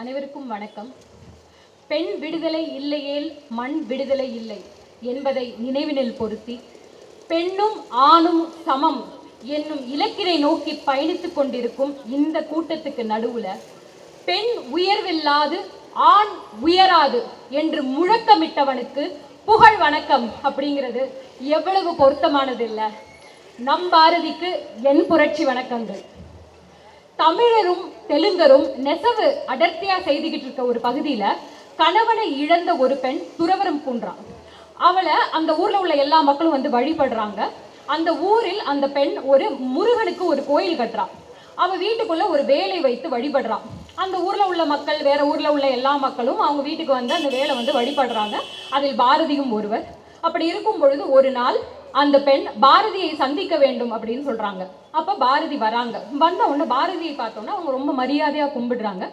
அனைவருக்கும் வணக்கம். பெண் விடுதலை இல்லையேல் மண் விடுதலை இல்லை என்பதை நினைவினில் பொருத்தி பெண்ணும் ஆணும் சமம் என்னும் இலக்கினை நோக்கி பயணித்துக் கொண்டிருக்கும் இந்த கூட்டத்துக்கு நடுவுல பெண் உயர்வில்லாது ஆண் உயராது என்று முழக்கமிட்டவனுக்கு புகழ் வணக்கம் அப்படிங்கிறது எவ்வளவு பொருத்தமானது இல்லை நம் பாரதிக்கு என் புரட்சி வணக்கங்கள். தமிழரும் தெலுங்கரும் நெசவு அடர்த்தியா செய்துகிட்டு இருக்க ஒரு பகுதியில கணவனை இழந்த ஒரு பெண் துறவரம் கூன்றான் அவளை அந்த ஊர்ல உள்ள எல்லா மக்களும் வந்து வழிபடுறாங்க. அந்த ஊரில் அந்த பெண் ஒரு முருகனுக்கு ஒரு கோயில் கட்டுறான். அவ வீட்டுக்குள்ள ஒரு வேலை வைத்து வழிபடுறான். அந்த ஊர்ல உள்ள மக்கள் வேற ஊர்ல உள்ள எல்லா மக்களும் அவங்க வீட்டுக்கு வந்து அந்த வேலை வந்து வழிபடுறாங்க. அதில் பாரதியும் ஒருவர். அப்படி இருக்கும் பொழுது ஒரு நாள் அந்த பெண் பாரதியை சந்திக்க வேண்டும் அப்படின்னு சொல்றாங்க. அப்ப பாரதி வராங்க. வந்த உடனே பாரதியை பார்த்தோன்னே அவங்க ரொம்ப மரியாதையா கும்பிடுறாங்க.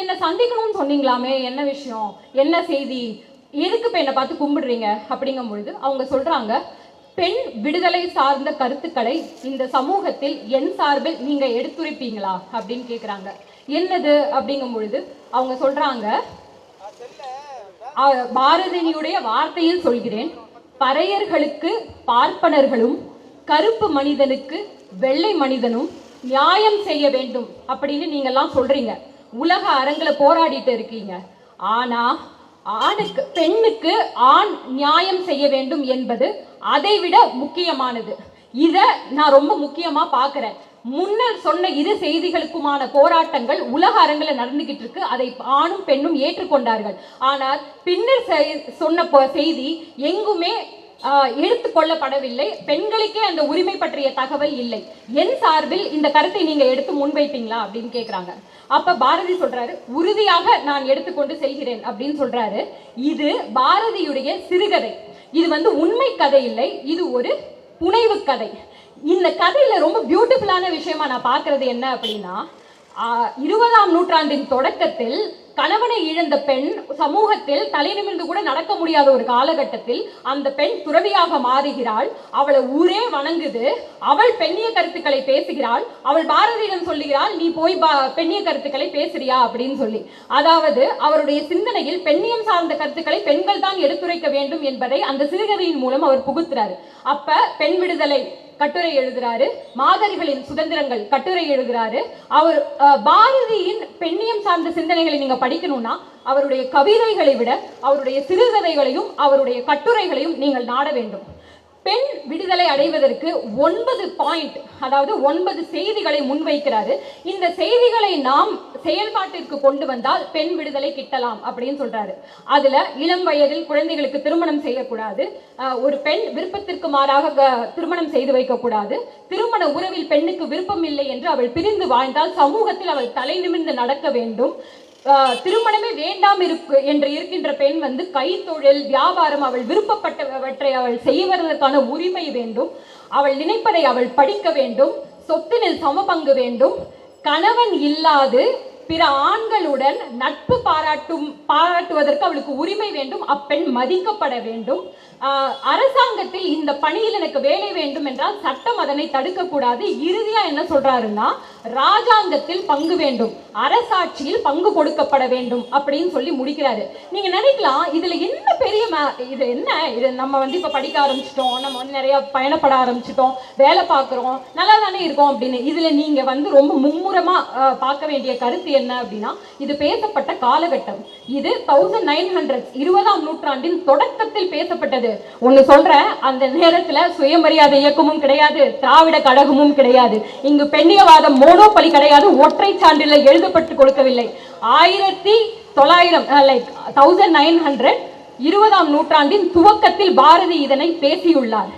என்னை சந்திக்கணும்னு சொன்னீங்களாமே என்ன விஷயம்? என்ன செய்தி? எதுக்கு இப்போ என்னை பார்த்து கும்பிடுறீங்க? அப்படிங்கும் பொழுது அவங்க சொல்றாங்க பெண் விடுதலை சார்ந்த கருத்துக்களை இந்த சமூகத்தில் என் சார்பில் நீங்க எடுத்துரைப்பீங்களா? அப்படின்னு கேட்குறாங்க என்னது? அப்படிங்கும் பொழுது அவங்க சொல்றாங்க பாரதியுடைய வார்த்தையில் சொல்கிறேன். பறையர்களுக்கு பார்ப்பனர்களும் கருப்பு மனிதனுக்கு வெள்ளை மனிதனும் நியாயம் செய்ய வேண்டும் அப்படின்னு நீங்கெல்லாம் சொல்றீங்க. உலக அரங்கில் போராடிட்டு இருக்கீங்க. ஆனா ஆணுக்கு பெண்ணுக்கு ஆண் நியாயம் செய்ய வேண்டும் என்பது அதைவிட முக்கியமானது. இதை நான் ரொம்ப முக்கியமாக பார்க்குறேன் முன்னர் சொன்ன இரு செய்திகளுக்குமான போராட்டங்கள் உலக அரங்கில் நடந்துகிட்டு இருக்கு. அதை ஆணும் பெண்ணும் ஏற்றுக்கொண்டார்கள். ஆனால் பின்னர் சொன்ன செய்தி எங்குமே எடுத்துக்கொள்ளப்படவில்லை பெண்களுக்கே அந்த உரிமை பற்றிய தகவல் இல்லை. என் சார்பில் இந்த கருத்தை நீங்க எடுத்து முன்வைப்பீங்களா அப்படின்னு கேட்குறாங்க அப்ப பாரதி சொல்றாரு உறுதியாக நான் எடுத்துக்கொண்டு செல்கிறேன் அப்படின்னு சொல்றாரு. இது பாரதியுடைய சிறுகதை. இது வந்து உண்மை கதை இல்லை. இது ஒரு புனைவு கதை. இந்த கதையில ரொம்ப பியூட்டிஃபுல்லான விஷயமா நான் பார்க்கறது என்ன அப்படின்னா இருபதாம் நூற்றாண்டின் தொடக்கத்தில் கணவனை இழந்த பெண் சமூகத்தில் தலை நிமிர்ந்து கூட நடக்க முடியாத ஒரு காலகட்டத்தில் அந்த பெண் துறவியாக மாறுகிறாள். அவளை ஊரே வணங்குது. அவள் பெண்ணிய கருத்துக்களை பேசுகிறாள். அவள் பாரதியிடம் சொல்லுகிறாள் நீ போய் பா- பெண்ணிய கருத்துக்களை பேசுறியா? அப்படின்னு சொல்லி. அதாவது அவருடைய சிந்தனையில் பெண்ணியம் சார்ந்த கருத்துக்களை பெண்கள் தான் எடுத்துரைக்க வேண்டும் என்பதை அந்த சிறுகதையின் மூலம் அவர் புகுத்துறாரு. அப்ப பெண் விடுதலை கட்டுரை எழுதுறாரு. மாதர்களின் சுதந்திரங்கள் கட்டுரை எழுதுறாரு. அவர் அஹ், பாரதியின் பெண்ணியம் சார்ந்த சிந்தனைகளை நீங்க படிக்கணும்னா அவருடைய கவிதைகளை விட அவருடைய சிறுகதைகளையும் அவருடைய கட்டுரைகளையும் நீங்கள் நாட வேண்டும். பெண் விடுதலை அடைவதற்கு ஒன்பது பாயிண்ட் அதாவது ஒன்பது செய்திகளை முன்வைக்கிறாரு. இந்த செய்திகளை நாம் செயல்பாட்டிற்கு கொண்டு வந்தால் பெண் விடுதலை கிட்டலாம் அப்படின்னு சொல்றாரு. அதுல இளம் வயதில் குழந்தைகளுக்கு திருமணம் செய்யக்கூடாது. ஒரு பெண் விருப்பத்திற்கு மாறாக க- திருமணம் செய்து வைக்கக்கூடாது. திருமண உறவில் பெண்ணுக்கு விருப்பம் இல்லை என்று அவள் பிரிந்து வாழ்ந்தால் சமூகத்தில் அவள் தலை நிமிர்ந்து நடக்க வேண்டும். திருமணமே வேண்டாம் இருக்கு என்று இருக்கின்ற பெண் வந்து கைத்தொழில் வியாபாரம் அவள் விருப்பப்பட்டவற்றை அவள் செய்வதற்கான உரிமை வேண்டும். அவள் நினைப்பதை அவள் படிக்க வேண்டும். சொத்தினில் சமபங்கு வேண்டும். கணவன் இல்லாது பிற ஆண்களுடன் நட்பு பாராட்டும் பாராட்டுவதற்கு அவளுக்கு உரிமை வேண்டும். அப்பெண் மதிக்கப்பட வேண்டும். அரசாங்கத்தில் இந்த பணியில் எனக்கு வேலை வேண்டும் என்றால் சட்டம் அதனை தடுக்கக்கூடாது. இறுதியா என்ன சொல்றாருன்னா ராஜாங்கத்தில் பங்கு வேண்டும் அரசாட்சியில் பங்கு கொடுக்கப்பட வேண்டும் அப்படின்னு சொல்லி முடிக்கிறாரு. நீங்க நினைக்கலாம் இதுல என்ன பெரிய ம- இது என்ன? இது நம்ம வந்து இப்ப படிக்க ஆரம்பிச்சிட்டோம் நம்ம வந்து நிறைய பயணப்பட ஆரம்பிச்சிட்டோம் வேலை பார்க்குறோம் நல்லா தானே இருக்கோம் அப்படின்னு. இதுல நீங்க வந்து ரொம்ப மும்முரமா பார்க்க வேண்டிய கருத்து என்ன அப்படின்னா இது பேசப்பட்ட காலகட்டம். இது தௌசண்ட் நைன் ஹண்ட்ரட் இருபதாம் நூற்றாண்டின் தொடக்கத்தில் பேசப்பட்டது. ஒன்னு சொல்றேன் அந்த நேரத்துல சுயமரியாதை இயக்கமும் கிடையாது திராவிட கழகமும் கிடையாது. இங்கு பெண்ணியவாதம் மோனோபலி கிடையாது ஒற்றை சான்றில் எழுதப்பட்டு கொடுக்கவில்லை. ஆயிரத்தி தொள்ளாயிரம் லைக் தௌசண்ட் நைன் ஹண்ட்ரட் இருபதாம் நூற்றாண்டின் துவக்கத்தில் பாரதி இதனை பேசியுள்ளார்.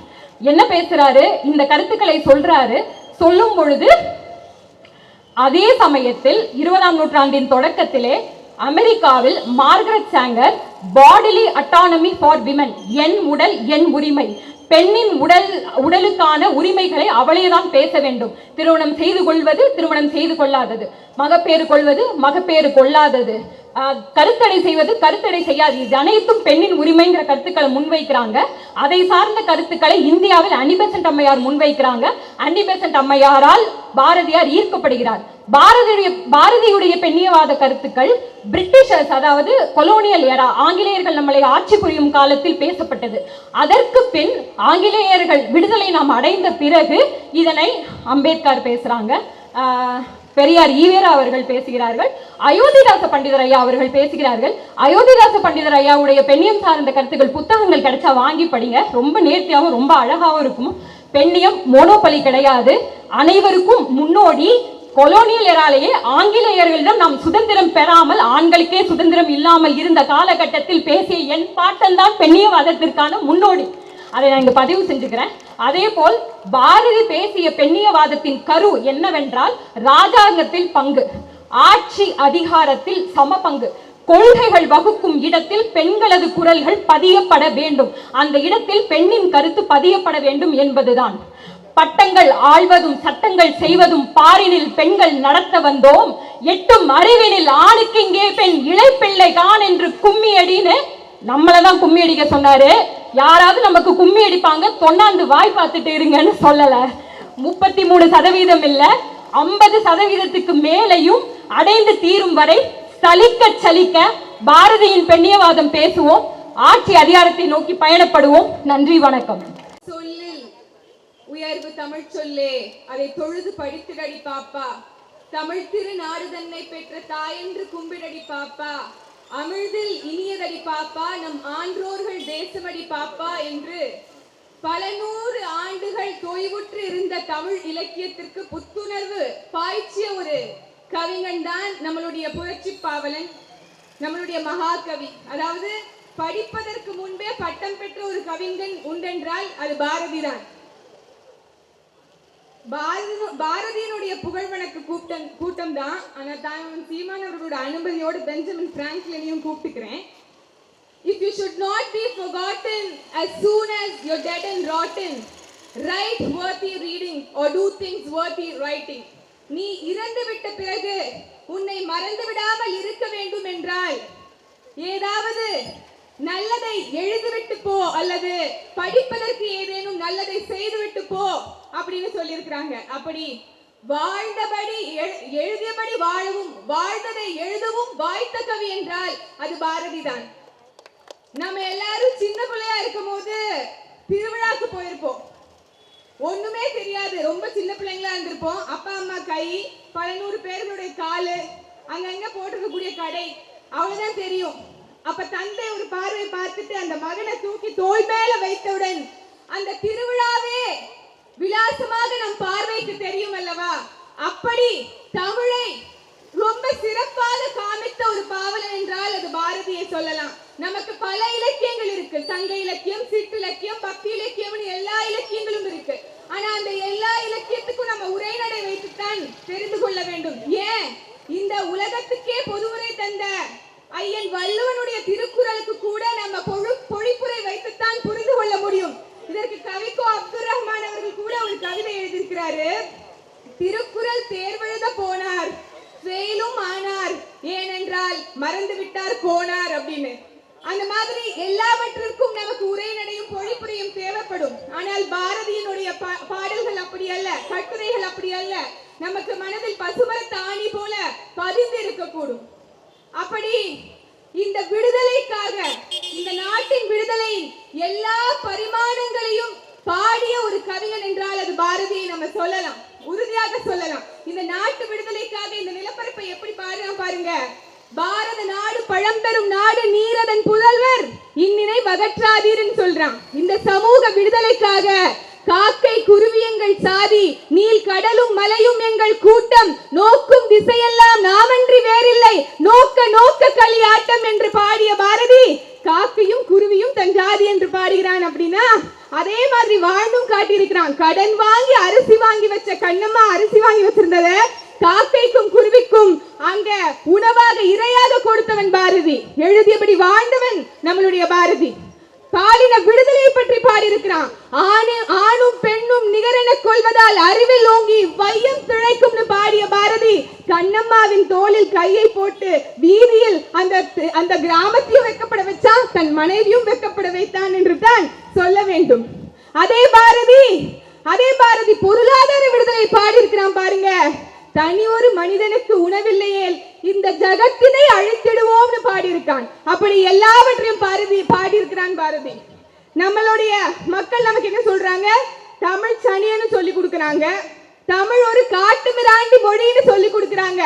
என்ன பேசுறாரு? இந்த கருத்துக்களை சொல்றாரு. சொல்லும் பொழுது அதே சமயத்தில் இருபதாம் நூற்றாண்டின் தொடக்கத்திலே அமெரிக்காவில் Margaret Sanger bodily autonomy for women என் உடல் என் உரிமை. பெண்ணின் உடல் உடலுக்கான உரிமைகளை அவளே தான் பேச வேண்டும். திருமணம் செய்து கொள்வது திருமணம் செய்து கொள்ளாதது. மகப்பேறு கொள்வது மகப்பேறு கொள்ளாதது. கருத்தடை செய்வது கருத்தடை செய்யாது. இது அனைத்தும் பெண்ணின் உரிமைங்கிற கருத்துக்களை முன்வைக்கிறாங்க. அதை சார்ந்த கருத்துக்களை இந்தியாவில் அனிபெசன்ட் அம்மையார் முன்வைக்கிறாங்க. அனிபெசன்ட் அம்மையாரால் பாரதியார் ஈர்க்கப்படுகிறார். பாரதியுடைய பாரதியுடைய பெண்ணியவாத கருத்துக்கள் பிரிட்டிஷர்ஸ் அதாவது கொலோனியல் எரா ஆங்கிலேயர்கள் நம்மளை ஆட்சி புரியும் காலத்தில் பேசப்பட்டது. அதற்கு பின் ஆங்கிலேயர்கள் விடுதலை நாம் அடைந்த பிறகு இதனை அம்பேத்கர் பேசுறாங்க. ஆஹ், பெரியார் ஈவேரா அவர்கள் பேசுகிறார்கள் அயோத்திதாச பண்டிதர் ஐயா அவர்கள் பேசுகிறார்கள். அயோத்திதாச பண்டிதர் ஐயாவுடைய பெண்ணியம் சார்ந்த கருத்துக்கள் புத்தகங்கள் கிடைச்சா வாங்கி படிங்க. ரொம்ப நேர்த்தியாகவும் ரொம்ப அழகாகவும் இருக்கும். பெண்ணியம் மோனோபலி கிடையாது. அனைவருக்கும் முன்னோடி கொலோனியல் எராலேயே ஆங்கிலேயர்களிடம் நாம் சுதந்திரம் பெறாமல் ஆண்களுக்கே சுதந்திரம் இல்லாமல் இருந்த காலகட்டத்தில் பேசிய என் பாட்டன் தான் பெண்ணியவாதத்திற்கான முன்னோடி. அதை நான் இங்க பதிவு செஞ்சுக்கிறேன். அதே போல் பாரதி பேசிய பெண்ணியவாதத்தின் கரு என்னவென்றால் ராஜாங்கத்தில் பங்கு ஆட்சி அதிகாரத்தில் சம பங்கு கொள்கைகள் வகுக்கும் இடத்தில் பெண்களது குரல்கள் பதியப்பட வேண்டும். அந்த இடத்தில் பெண்ணின் கருத்து பதியப்பட வேண்டும் என்பதுதான். பட்டங்கள் ஆழ்வதும் சட்டங்கள் செய்வதும் பாரினில் பெண்கள் நடத்த வந்தோம். எட்டும் அறிவினில் ஆணுக்கு இங்கே பெண் இளைப்பிள்ளை கான் என்று கும்மி அடின்னு நம்மளை தான் கும்மி அடிக்க சொன்னாரு. யாராவது நமக்கு கும்மி அடிப்பாங்க தொண்ணாந்து வாய் பார்த்துட்டு இருங்கன்னு சொல்லல. முப்பத்தி மூணு சதவீதம் இல்ல ஐம்பது சதவீதத்துக்கு மேலையும் அடைந்து தீரும் வரை சலிக்க சலிக்க பாரதியின் பெண்ணியவாதம் பேசுவோம். ஆட்சி அதிகாரத்தை நோக்கி பயணப்படுவோம். நன்றி வணக்கம். சொல்லில் உயர்வு தமிழ் சொல்லே அதை தொழுது படித்திடடி பாப்பா. தமிழ் திரு நாடு தன்னை பெற்ற தாயென்று கும்பிடடி பாப்பா. அமிழ்தில் இனியதடி பாப்பா நம் ஆன்றோர்கள் தேசமடி பாப்பா என்று பல நூறு ஆண்டுகள் தொய்வுற்று இருந்த தமிழ் இலக்கியத்திற்கு புத்துணர்வு பாய்ச்சிய ஒரு கவிஞன் தான் நம்மளுடைய புரட்சி பாவலன் நம்மளுடைய மகாகவி. அதாவது படிப்பதற்கு முன்பே பட்டம் பெற்ற ஒரு கவிஞன் உண்டென்றால் அது பாரதிதான் பாரதியினுடைய புகழ் வணக்க கூட்டம் கூட்டம் தான் ஆனா தான் சீமான் அவர்களோட அனுமதியோடு பெஞ்சமின் பிராங்க்லினையும் கூப்பிட்டுக்கிறேன். If you should not be forgotten as soon as you're dead and rotten, write worthy reading or do things worthy writing. நீ இறந்து விட்ட பிறகு உன்னை மறந்து விடாமல் இருக்க வேண்டும் என்றால் ஏதாவது நல்லதை எழுதிவிட்டு போ அல்லது படிப்பதற்கு ஏதேனும் நல்லதை செய்துவிட்டு போ. அப்படின்னு சொல்லியிருக்கிறாங்க. அப்படி வாழ்ந்தபடி எழுதியபடி வாழவும் வாழ்ந்ததை எழுதவும் வாய்த்த கவி என்றால் அது பாரதிதான். நம்ம எல்லாரும் சின்ன பிள்ளையா இருக்கும் போது திருவிழாக்கு போயிருப்போம். ஒண்ணுமே தெரியாது. ரொம்ப சின்ன பிள்ளைங்களா இருந்திருப்போம். அப்பா அம்மா கை பல நூறு பேர்களுடைய காலு அங்கங்க போட்டிருக்கக்கூடிய கடை அவ்வளவுதான் தெரியும். அப்ப தந்தை ஒரு பார்வை பார்த்துட்டு அந்த மகனை தூக்கி தோள் மேல வைத்தவுடன் அந்த திருவிழாவே விலாசமாக நம் பார்வைக்கு தெரியும் அல்லவா அப்படி தமிழை ரொம்ப சிறப்பாக காமித்த ஒரு பாவலன் என்றால் அது பாரதியை சொல்லலாம். நமக்கு பல இலக்கியங்கள் இருக்கு. சங்க இலக்கியம் சிற்றிலக்கியம் பக்தி இலக்கியம்னு எல்லா இலக்கியங்களும் இருக்கு. ஆனா அந்த எல்லா இலக்கியத்துக்கும் நம்ம உரைநடை வைத்துத்தான் தெரிந்து கொள்ள வேண்டும். ஏன்? இந்த உலகத்துக்கே பொதுவுரை தந்த ஐயன் வள்ளுவனுடைய திருக்குறளுக்கு கூட நம்ம பொழு பொழிப்புரை வைத்துத்தான் புரிந்து கொள்ள முடியும். இதற்கு கவிக்கோ அப்துல் ரஹ்மான் அவர்கள் கூட ஒரு கவிதை எழுதியிருக்கிறாரு. திருக்குறள் தேர்வெழுத போனார் ஃபெயிலும் ஆனார் ஏனென்றால் மறந்து விட்டார் போனார் அப்படின்னு. அந்த மாதிரி எல்லாவற்றிற்கும் நமக்கு உரைநடையும் பொழிப்புரையும் தேவைப்படும். ஆனால் பாரதியினுடைய பா- பாடல்கள் அப்படி அல்ல கட்டுரைகள் அப்படி அல்ல. நமக்கு மனதில் பசுமர தாணி போல பதிந்து இருக்கக்கூடும் அப்படி இந்த விடுதலைக்காக இந்த நாட்டின் விடுதலையின் எல்லா பரிமாணங்களையும் பாடிய ஒரு கவிஞன் என்றால் அது பாரதியை நம்ம சொல்லலாம். உறுதியாக சொல்லலாம். இந்த நாட்டு விடுதலைக்காக இந்த நிலப்பரப்பை எப்படி பாடுறான் பாருங்க. பாரத நாடு பழம்பெரும் நாடு நீரதன் புதல்வர் இந்நினை வகற்றாதீர்னு சொல்றான். இந்த சமூக விடுதலைக்காக காக்கை குருவி எங்கள் சாதி நீல் கடலும் மலையும் எங்கள் கூட்டம் நோக்கும் திசையெல்லாம் நாமன்றி வேறில்லை. நோக்க நோக்க களி ஆட்டம் என்று காக்கையும் குருவியும் தன் ஜாதி என்று பாடுகிறான் அப்படின்னா அதே மாதிரி வாழ்ந்தும் காட்டியிருக்கிறான். கடன் வாங்கி அரிசி வாங்கி வச்ச கண்ணம்மா அரிசி வாங்கி வச்சிருந்தத காக்கைக்கும் குருவிக்கும் அங்க உணவாக இரையாக கொடுத்தவன் பாரதி. எழுதியபடி வாழ்ந்தவன் நம்மளுடைய பாரதி. பாலின விடுதலை பற்றி பாடியிருக்கிறான். ஆணு ஆணும் பெண்ணும் நிகரென கொள்வதால் அறிவில் ஓங்கி வையம் திளைக்கும்னு பாடிய பாரதி கண்ணம்மாவின் தோளில் கையை போட்டு வீதியில் அந்த அந்த கிராமத்தையும் வெக்கப்பட வச்சான். தன் மனைவியும் வெக்கப்பட வைத்தான் என்று தான் சொல்ல வேண்டும். அதே பாரதி அதே பாரதி பொருளாதார விடுதலை பாடியிருக்கிறான் பாருங்க. தனி ஒரு மனிதனுக்கு உணவில்லையே இந்த ஜகத்தினை அழித்திடுவோம்னு பாடியிருக்கான். அப்படி எல்லாவற்றையும் பாரதி பாடியிருக்கிறான் பாரதி. நம்மளுடைய மக்கள் நமக்கு என்ன சொல்றாங்க? தமிழ் சனியன்னு சொல்லி கொடுக்குறாங்க. தமிழ் ஒரு காட்டு மிராண்டி மொழின்னு சொல்லி கொடுக்கறாங்க.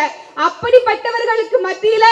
அப்படிப்பட்டவர்களுக்கு மத்தியில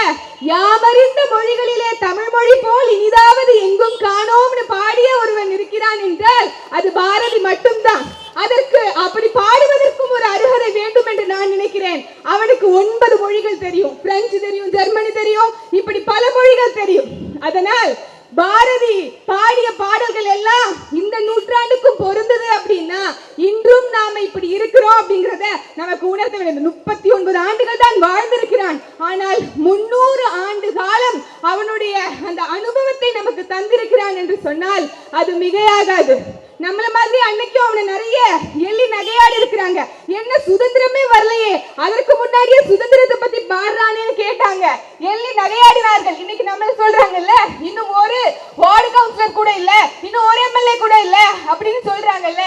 யாவறிந்த மொழிகளிலே தமிழ் மொழி போல் இனிதாவது எங்கும் காணோம்னு பாடிய ஒருவன் இருக்கிறான் என்றால் அது பாரதி மட்டும்தான். அதற்கு அப்படி பாடுவதற்கும் ஒரு அருகதை வேண்டும் என்று நான் நினைக்கிறேன். அவனுக்கு ஒன்பது மொழிகள் தெரியும். பிரெஞ்சு தெரியும் ஜெர்மனி தெரியும் இப்படி பல மொழிகள் தெரியும். அதனால் பாரதி பாடிய பாடல்கள் எல்லாம் இந்த நூற்றாண்டுக்கும் பொருந்தது அப்படின்னா இன்றும் நாம இப்படி இருக்கிறோம் அப்படிங்கறத நமக்கு உணர்த்த வேண்டும். முப்பத்தி ஒன்பது ஆண்டுகள் தான் வாழ்ந்திருக்கிறான். ஆனால் முன்னூறு ஆண்டு காலம் அவனுடைய அந்த அனுபவத்தை நமக்கு தந்திருக்கிறான் என்று சொன்னால் அது மிகையாகாது. நம்மள மாதிரி அன்னைக்கும் அவனை நிறைய எள்ளி நகையாடி இருக்கிறாங்க. என்ன சுதந்திரமே வரலையே. அதற்கு முன்னாடியே சுதந்திரத்தை பத்தி பாடுறானேன்னு கேட்டாங்க. எள்ளி நகையாடினார்கள். இன்னைக்கு நம்ம சொல்றாங்கல்ல இன்னும் ஒரு வார்டு கவுன்சிலர் கூட இல்ல இன்னும் ஒரு எம்எல்ஏ கூட இல்ல அப்படின்னு சொல்றாங்கல்ல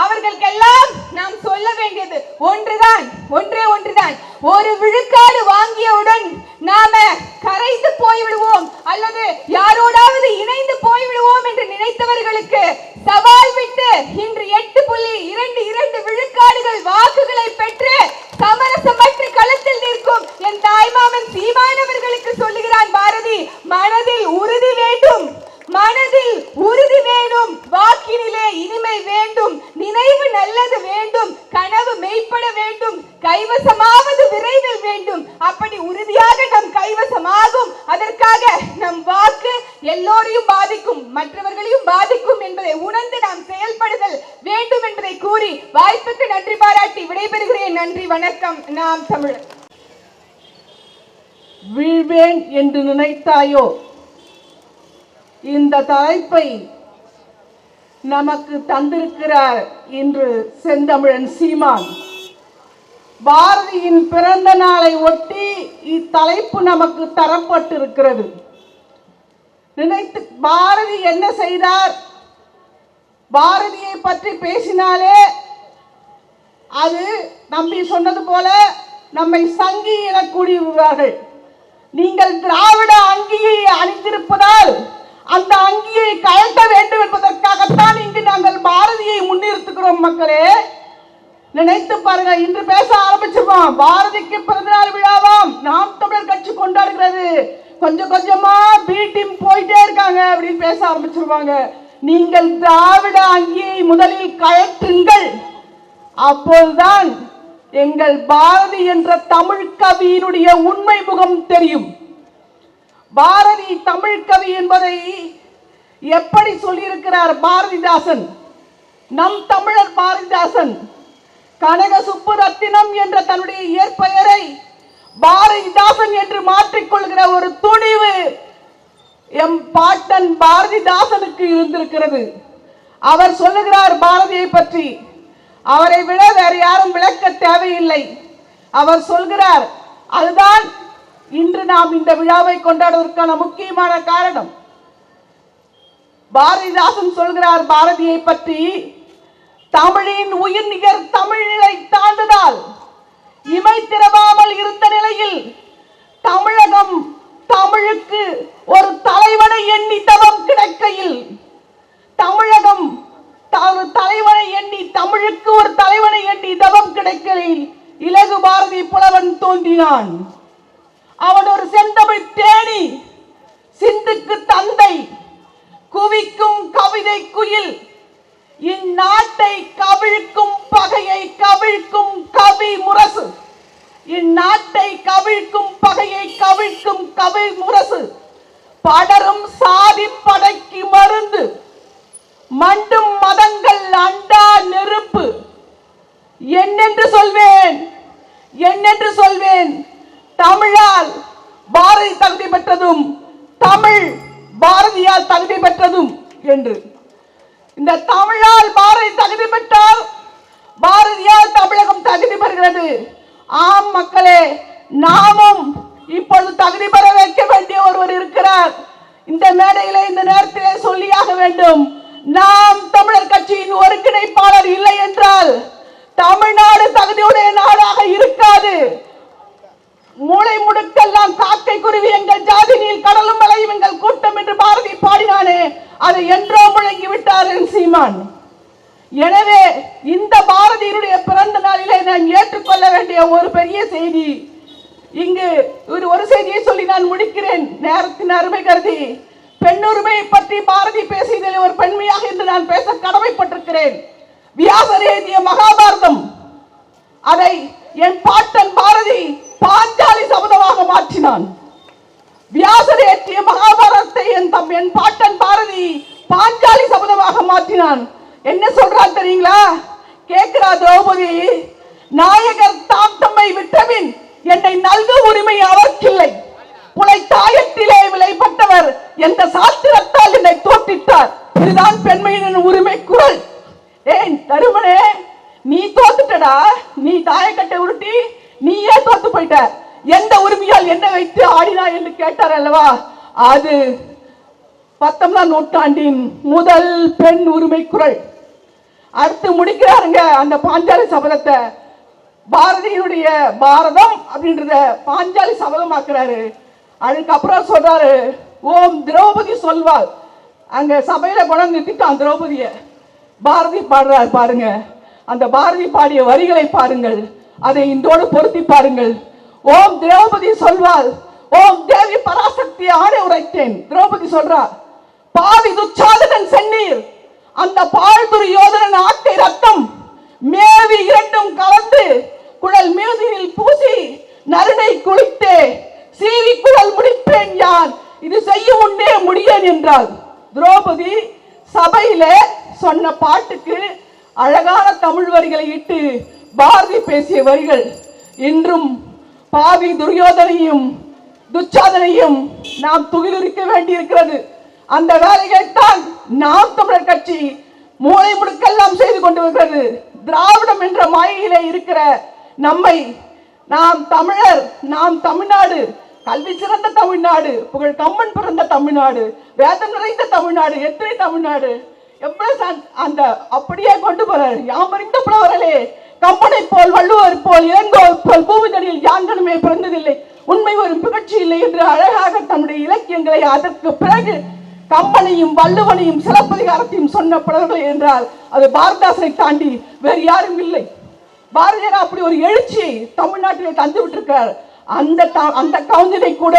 அவர்களுக்கெல்லாம் நாம் சொல்ல வேண்டியது ஒன்றுதான் ஒன்றே ஒன்றுதான் ஒரு விழுக்காடு வாங்கியவுடன் நாம கரைந்து போய்விடுவோம் அல்லது யாரோடாவது இணைந்து போய்விடுவோம் என்று நினைத்தவர்களுக்கு சவால் விட்டு இன்று எட்டு புள்ளி இரண்டு இரண்டு விழுக்காடுகள் வாக்குகளை பெற்று சமரசமற்ற களத்தில் நிற்கும் என் தாய்மாமன் சீமானவர்களுக்கு சொல்லுகிறான் பாரதி மனதில் உறுதி வேண்டும் மனதில் உறுதி வேணும் வாக்கினிலே இனிமை வேண்டும் நினைவு நல்லது வேண்டும் கனவு மெய்ப்பட வேண்டும் கைவசமாவது விரைவில் வேண்டும் அப்படி உறுதியாக நம் கைவசமாகும் அதற்காக நம் வாக்கு எல்லோரையும் பாதிக்கும் மற்றவர்களையும் பாதிக்கும் என்பதை உணர்ந்து நாம் செயல்படுதல் வேண்டும் என்பதை கூறி வாய்ப்புக்கு நன்றி பாராட்டி விடைபெறுகிறேன். நன்றி வணக்கம். நாம் தமிழர். வீழ்வேன் என்று நினைத்தாயோ? இந்த தலைப்பை நமக்கு தந்திருக்கிறார் இன்று செந்தமிழன் சீமான். பாரதியின் பிறந்த நாளை ஒட்டி இத்தலைப்பு நமக்கு தரப்பட்டிருக்கிறது. நினைத்து பாரதி என்ன செய்தார்? பாரதியை பற்றி பேசினாலே அது நம்பி சொன்னது போல நம்மை சங்கி என கூடிவிடுவார்கள் நீங்கள் திராவிட அங்கியை அணிந்திருப்பதால் அந்த அங்கியை கழட்ட வேண்டும் என்பதற்காகத்தான் இங்கு நாங்கள் பாரதியை முன்னிறுத்துகிறோம் மக்களே. நினைத்து பாருங்க இன்று பேச ஆரம்பிச்சிருவோம் பாரதிக்கு பிறந்தநாள் விழாவாம். நாம் தமிழர் கட்சி கொண்டாடுகிறது. கொஞ்சம் கொஞ்சமா பீட்டிம் போயிட்டே இருக்காங்க அப்படின்னு பேச ஆரம்பிச்சிருவாங்க. நீங்கள் திராவிட அங்கியை முதலில் கழற்றுங்கள் அப்போதுதான் எங்கள் பாரதி என்ற தமிழ் கவியினுடைய உண்மை முகம் தெரியும். பாரதி தமிழ் கவி என்பதை எப்படி சொல்லியிருக்கிறார் பாரதிதாசன்? நம் தமிழர் பாரதிதாசன் கனக சுப்புரத்தினம் என்ற தன்னுடைய இயற்பெயரை பாரதிதாசன் என்று மாற்றிக்கொள்கிற ஒரு துணிவு எம் பாட்டன் பாரதிதாசனுக்கு இருந்திருக்கிறது. அவர் சொல்லுகிறார் பாரதியை பற்றி அவரை விட வேறு யாரும் விளக்க தேவையில்லை. அவர் சொல்கிறார் அதுதான் இன்று நாம் இந்த விழாவை கொண்டாடுவதற்கான முக்கியமான காரணம். பாரதிதாசன் சொல்கிறார் பாரதியை பற்றி தமிழின் உயிர் நிகர் தமிழ் தாண்டுதால். இமை திறவாமல் இருந்த நிலையில் தமிழகம் தமிழுக்கு ஒரு தலைவனை எண்ணி தவம் கிடைக்கையில் தமிழகம் தலைவனை எண்ணி தமிழுக்கு ஒரு தலைவனை எண்ணி தவம் கிடைக்கையில் இலகு பாரதி புலவன் தோன்றினான். அவன் ஒரு செந்தமிழ் தேனி சிந்துக்கு தந்தை குவிக்கும் கவிதை குயில் இந்நாட்டை கவிழ்க்கும் பகையை கவிழ்க்கும் கவி முரசு. இந்நாட்டை கவிழ்க்கும் பகையை கவிழ்க்கும் கவி முரசு. படரும் சாதி படைக்கு மருந்து. மண்டும் மதங்கள் அண்டா நெருப்பு. என்னென்று சொல்வேன்? என்னென்று சொல்வேன்? தமிழால் பாரதி தகுதி பெற்றதும் தமிழ் பாரதியால் தகுதி பெற்றதும் என்று. இந்த தமிழால் பாரதி தகுதி பெற்றால் பாரதியால் தமிழகம் தகுதி பெறுகிறது. ஆம் மக்களே நாமும் இப்பொழுது தகுதி பெற வைக்க வேண்டிய ஒருவர் இருக்கிறார். இந்த மேடையில இந்த நேரத்திலே சொல்லியாக வேண்டும். நாம் தமிழர் கட்சியின் ஒருங்கிணைப்பாளர் இல்லை என்றால் தமிழ்நாடு தகுதியுடைய நாடாக இருக்காது. மூளை முடுக்கெல்லாம் காக்கை குருவி எங்கள் ஜாதினியில் கடலும் மலையும் எங்கள் கூட்டம் என்று பாரதி பாடினானே அதை என்றோ முழங்கி விட்டார் என் சீமான். எனவே இந்த பாரதியினுடைய பிறந்த நாளிலே நான் ஏற்றுக்கொள்ள வேண்டிய ஒரு பெரிய செய்தி. இங்கு ஒரு ஒரு செய்தியை சொல்லி நான் முடிக்கிறேன். நேரத்தின் அருமை கருதி பெண்ணுரிமை பற்றி பாரதி பேசியதில் ஒரு பெண்மையாக இன்று நான் பேச கடமைப்பட்டிருக்கிறேன். வியாசர் எழுதிய மகாபாரதம். அதை என் பாட்டன் பாரதி பால் மாற்றினான் வியாசர் ஏற்றிய மகாபாரதத்தை என் தம் என் பாட்டன் பாரதி பாஞ்சாலி சபதமாக மாற்றினான். என்ன சொல்றான் தெரியுங்களா? கேட்கிறா திரௌபதி நாயகர் தாம் தம்மை விட்டபின் என்னை நல்க உரிமை அவர்க்கில்லை. புலை தாயத்திலே விலைப்பட்டவர் எந்த சாஸ்திரத்தால் என்னை தோற்றிட்டார். இதுதான் பெண்மையின் உரிமை குரல். ஏய் தருமனே நீ தோத்துட்டடா. நீ தாயக்கட்டை உருட்டி நீயே தோத்து போயிட்ட. எந்த உரிமையால் என்ன வைத்து ஆடினாய் என்று கேட்டார் அல்லவா? அது பத்தொன்பதாம் நூற்றாண்டின் முதல் பெண் உரிமை குரல். அடுத்து முடிக்கிறாருங்க அந்த பாஞ்சாலி சபதத்தை. பாரதியினுடைய பாரதம் அப்படின்றத பாஞ்சாலி சபதமாக்குறாரு. அதுக்கப்புறம் சொல்றாரு ஓம் திரௌபதி சொல்வாள். அங்க சபையில குணம் நிறுத்திட்டான் திரௌபதிய. பாரதி பாடுறார் பாருங்க. அந்த பாரதி பாடிய வரிகளை பாருங்கள். அதை இன்றோடு பொருத்தி பாருங்கள். ஓம் திரௌபதி சொல்வாள். ஓம் தேவி பராசக்தி ஆணை உரைத்தேன். திரௌபதி சொல்றா பாவி துச்சாதனன் சென்னீர் அந்த பால் துரியோதனன் ஆட்டை ரத்தம் மேவி இரண்டும் கலந்து குழல் மேதியில் பூசி நருணை குளித்தே சீவி குழல் முடிப்பேன் யான் இது செய்ய உண்டே முடியேன் என்றாள். திரௌபதி சபையிலே சொன்ன பாட்டுக்கு அழகான தமிழ் வரிகளை இட்டு பாரதி பேசிய வரிகள் இன்றும் பாவி துரியோதனையும் துச்சாதனையும் நாம் துகிலுரிக்க வேண்டியிருக்கிறது. அந்த வேலைகளைத்தான் நாம் தமிழர் கட்சி மூளை முடுக்கெல்லாம் செய்து கொண்டு வருகிறது திராவிடம் என்ற மாயையிலே இருக்கிற நம்மை நாம் தமிழர் நாம் தமிழ்நாடு கல்வி சிறந்த தமிழ்நாடு புகழ் கம்மன் பிறந்த தமிழ்நாடு வேதம் நிறைந்த தமிழ்நாடு எத்தனை தமிழ்நாடு எவ்வளவு அந்த அப்படியே கொண்டு போறார். யாமறிந்த புலவர்களே கம்பனை போல் வள்ளுவர் போல் இளங்கோல் போல் பூவிதனில் யாங்கனுமே பிறந்ததில்லை. உண்மை ஒரு புகழ்ச்சி இல்லை என்று அழகாக தம்முடைய இலக்கியங்களை அதற்கு பிறகு கம்பனையும் வள்ளுவனையும் சிலப்பதிகாரத்தையும் சொன்ன புலவர்கள் என்றால் அது பாரதாசனை தாண்டி வேறு யாரும் இல்லை. பாரதியார் அப்படி ஒரு எழுச்சியை தமிழ்நாட்டிலே தந்து விட்டிருக்கார் அந்த அந்த கவிஞனை கூட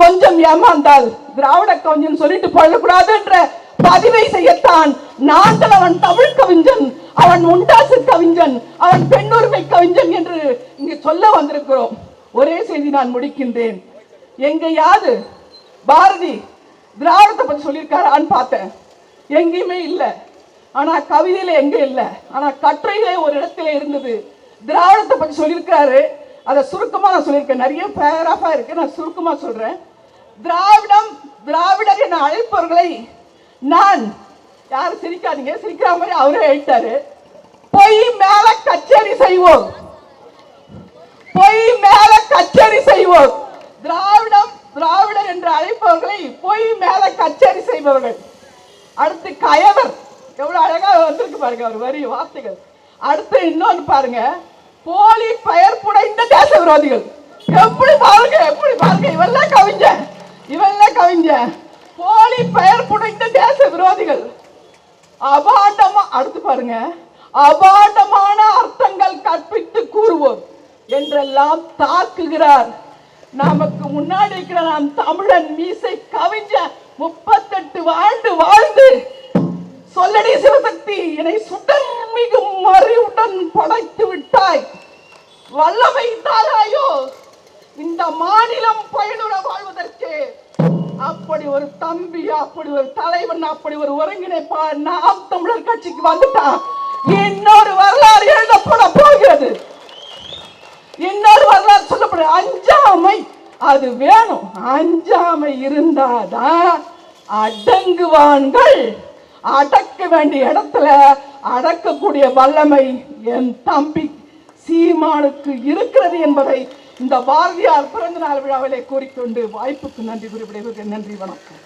கொஞ்சம் ஏமாந்தால் திராவிட கவுஞ்சன் சொல்லிட்டு போயிடக்கூடாது என்ற பதிவை செய்யத்தான். நாங்கள் அவன் தமிழ் கவிஞன். அவன் முண்டாசு கவிஞன். அவன் பெண்ணுரிமை கவிஞன் என்று இங்கு சொல்ல வந்திருக்கிறோம். ஒரே செய்தி நான் முடிக்கின்றேன். எங்கேயாவது பாரதி திராவிடத்தை பத்தி சொல்லியிருக்காரான்னு பார்த்தேன். எங்கேயுமே இல்லை. ஆனா கவிதையில எங்க இல்லை? ஆனா கட்டுரையிலே ஒரு இடத்துல இருந்தது. திராவிடத்தை பத்தி சொல்லியிருக்காரு அதை சுருக்கமா நான் சொல்லியிருக்கேன். நிறைய பேராஃபா இருக்கு. நான் சுருக்கமா சொல்றேன். திராவிடம் திராவிடர் என அழைப்பவர்களை நான் யாரும் சிரிக்காதீங்க சிரிக்கிற மாதிரி அவரே எழுத்தாரு பொய் மேல கச்சேரி செய்வோம். பொய் மேல கச்சேரி செய்வோம். திராவிடம் திராவிடர் என்று அழைப்பவர்களை பொய் மேல கச்சேரி செய்பவர்கள். அடுத்து கயவர். எவ்வளவு அழகா வந்திருக்கு பாருங்க அவர் வரி வார்த்தைகள். அடுத்து இன்னொன்று பாருங்க. போலி பெயர் புடைந்த தேச விரோதிகள் எப்படி பாருங்க எப்படி பாருங்க இவெல்லாம் கவிஞன் இவெல்லாம் கவிஞன் போலி பெயர் புடைந்த தேச விரோதிகள். அபாண்டமா அடுத்து பாருங்க. அபாண்டமான அர்த்தங்கள் கற்பித்து கூறுவோம். என்றெல்லாம் தாக்குகிறார். நமக்கு முன்னாடி இருக்கிற நாம் தமிழன் மீசை கவிஞ்ச முப்பத்தெட்டு ஆண்டு வாழ்ந்து சொல்லடி சிவசக்தி என்னை சுடர் மிகும் அறிவுடன் படைத்து விட்டாய். வல்லமை தாராயோ இந்த மாநிலம் பயனுற வாழ்வதற்கு. அப்படி ஒரு தம்பி அப்படி ஒரு தலைவன் அப்படி ஒரு ஒருங்கிணைப்பாளர் நாம் தமிழர் கட்சிக்கு வந்துட்டான் இன்னொரு வரலாறு எழுதப்பட போகிறது. இன்னொரு வரலாறு சொல்லப்படுது அஞ்சாமை அது வேணும். அஞ்சாமை இருந்தாதான் அடங்குவான்கள். அடக்க வேண்டிய இடத்துல அடக்கக்கூடிய வல்லமை என் தம்பி சீமானுக்கு இருக்கிறது என்பதை இந்த பாரதியார் பிறந்த நாள் விழாவிலே கூறிக்கொண்டு வாய்ப்புக்கு நன்றி குறிப்பிடுவதற்கு நன்றி வணக்கம்.